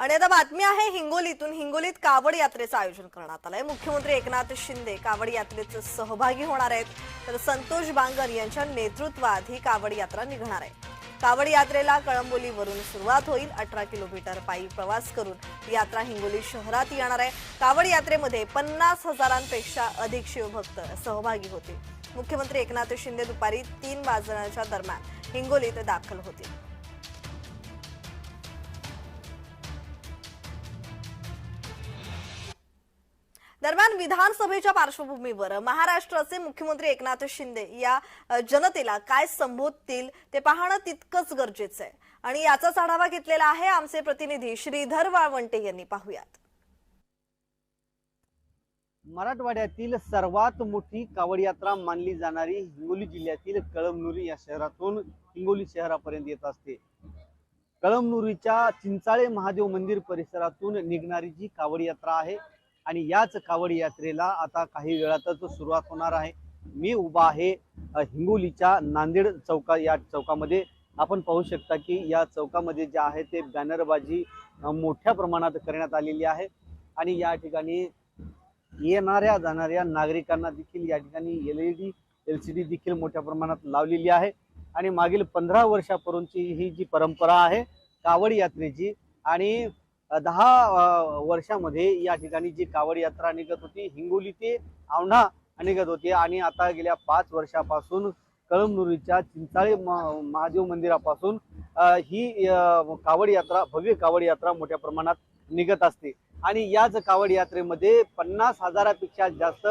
आणि आता बातमी आहे हिंगोलीतून. हिंगोलीत कावड यात्रेचं आयोजन करण्यात आलंय. मुख्यमंत्री एकनाथ शिंदे कावड यात्रेचे सहभागी होणार आहेत. तर संतोष बांगर यांच्या नेतृत्वात ही कावड यात्रा निघणार आहे. कावड यात्रेला कळंबोलीवरून सुरुवात होईल. अठरा किलोमीटर पायी प्रवास करून यात्रा हिंगोली शहरात येणार आहे. कावड यात्रेमध्ये पन्नास हजारांपेक्षा अधिक शिवभक्त सहभागी होतील. मुख्यमंत्री एकनाथ शिंदे दुपारी तीन वाजण्याच्या दरम्यान हिंगोलीत दाखल होतील. दरम्यान विधानसभेच्या पार्श्वभूमीवर महाराष्ट्राचे मुख्यमंत्री एकनाथ शिंदे या जनतेला काय संबोधतील ते पाहणं तितकंच गरजेचं आहे. आणि याचाच आढावा घेतलेला आहे आमचे प्रतिनिधी श्रीधर वाळवंटे यांनी. पाहुयात. मराठवाड्यातील सर्वात मोठी कावड यात्रा मानली जाणारी हिंगोली जिल्ह्यातील कळमनुरी या शहरातून हिंगोली शहरापर्यंत येत असते. कळमनुरीच्या चिंचाळे महादेव मंदिर परिसरातून निघणारी जी कावड यात्रा आहे आणि याच कावड यात्रेला आता काही वेळातच सुरुवात होणार आहे. मी उभा आहे हिंगोलीच्या नांदेड चौका या चौकामध्ये. आपण पाहू शकता की या चौकामध्ये जे आहे ते बॅनरबाजी मोठ्या प्रमाणात करण्यात आलेली आहे. आणि या ठिकाणी येणाऱ्या जाणाऱ्या नागरिकांना देखील या ठिकाणी L E D L C D देखील मोठ्या प्रमाणात लावलेली आहे. आणि मागील पंधरा वर्षापर्यंतची ही जी परंपरा आहे कावड यात्रेची आणि दहा वर्षामध्ये या ठिकाणी जी कावड यात्रा निघत होती हिंगोली ते औंढा निघत होती. आणि आता गेल्या पाच वर्षापासून कळमनुरीच्या चिंचाळे म- महादेव मंदिरापासून ही कावड यात्रा भव्य कावड यात्रा मोठ्या प्रमाणात निघत असते. आणि याच कावड यात्रेमध्ये पन्नास हजारापेक्षा जास्त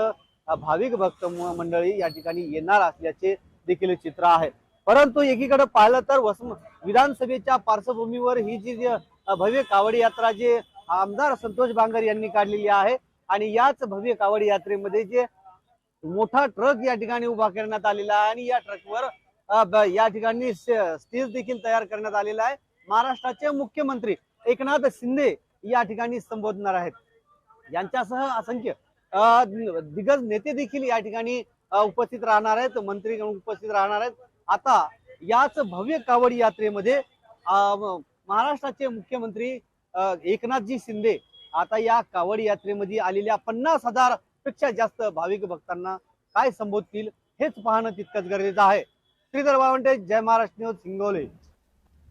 भाविक भक्त मंडळी या ठिकाणी येणार असल्याचे देखील चित्र आहे. परंतु एकीकडे पाहिलं तर वसम विधानसभेच्या पार्श्वभूमीवर ही जी भव्य कावड यात्रा जे आमदार संतोष बांगर यांनी काढलेली आहे आणि याच भव्य कावड यात्रेमध्ये जे मोठा ट्रक या ठिकाणी उभा करण्यात आलेला आहे आणि या ट्रकवर या ठिकाणी स्टेज देखील तयार करण्यात आलेला आहे. महाराष्ट्राचे मुख्यमंत्री एकनाथ शिंदे या ठिकाणी संबोधणार आहेत. यांच्यासह असंख्य दिग्गज नेते देखील या ठिकाणी उपस्थित राहणार आहेत मंत्री उपस्थित राहणार आहेत. आता याच भव्य कावड यात्रेमध्ये महाराष्ट्राचे मुख्यमंत्री एकनाथजी शिंदे आता या कावड यात्रेमध्ये आलेल्या पन्नास हजारपेक्षा जास्त भाविक भक्तांना काय संबोधतील हेच पाहणं तितकंच गरजेचं आहे. श्रीधर बावंटे जय महाराष्ट्र न्यूज सिंगोले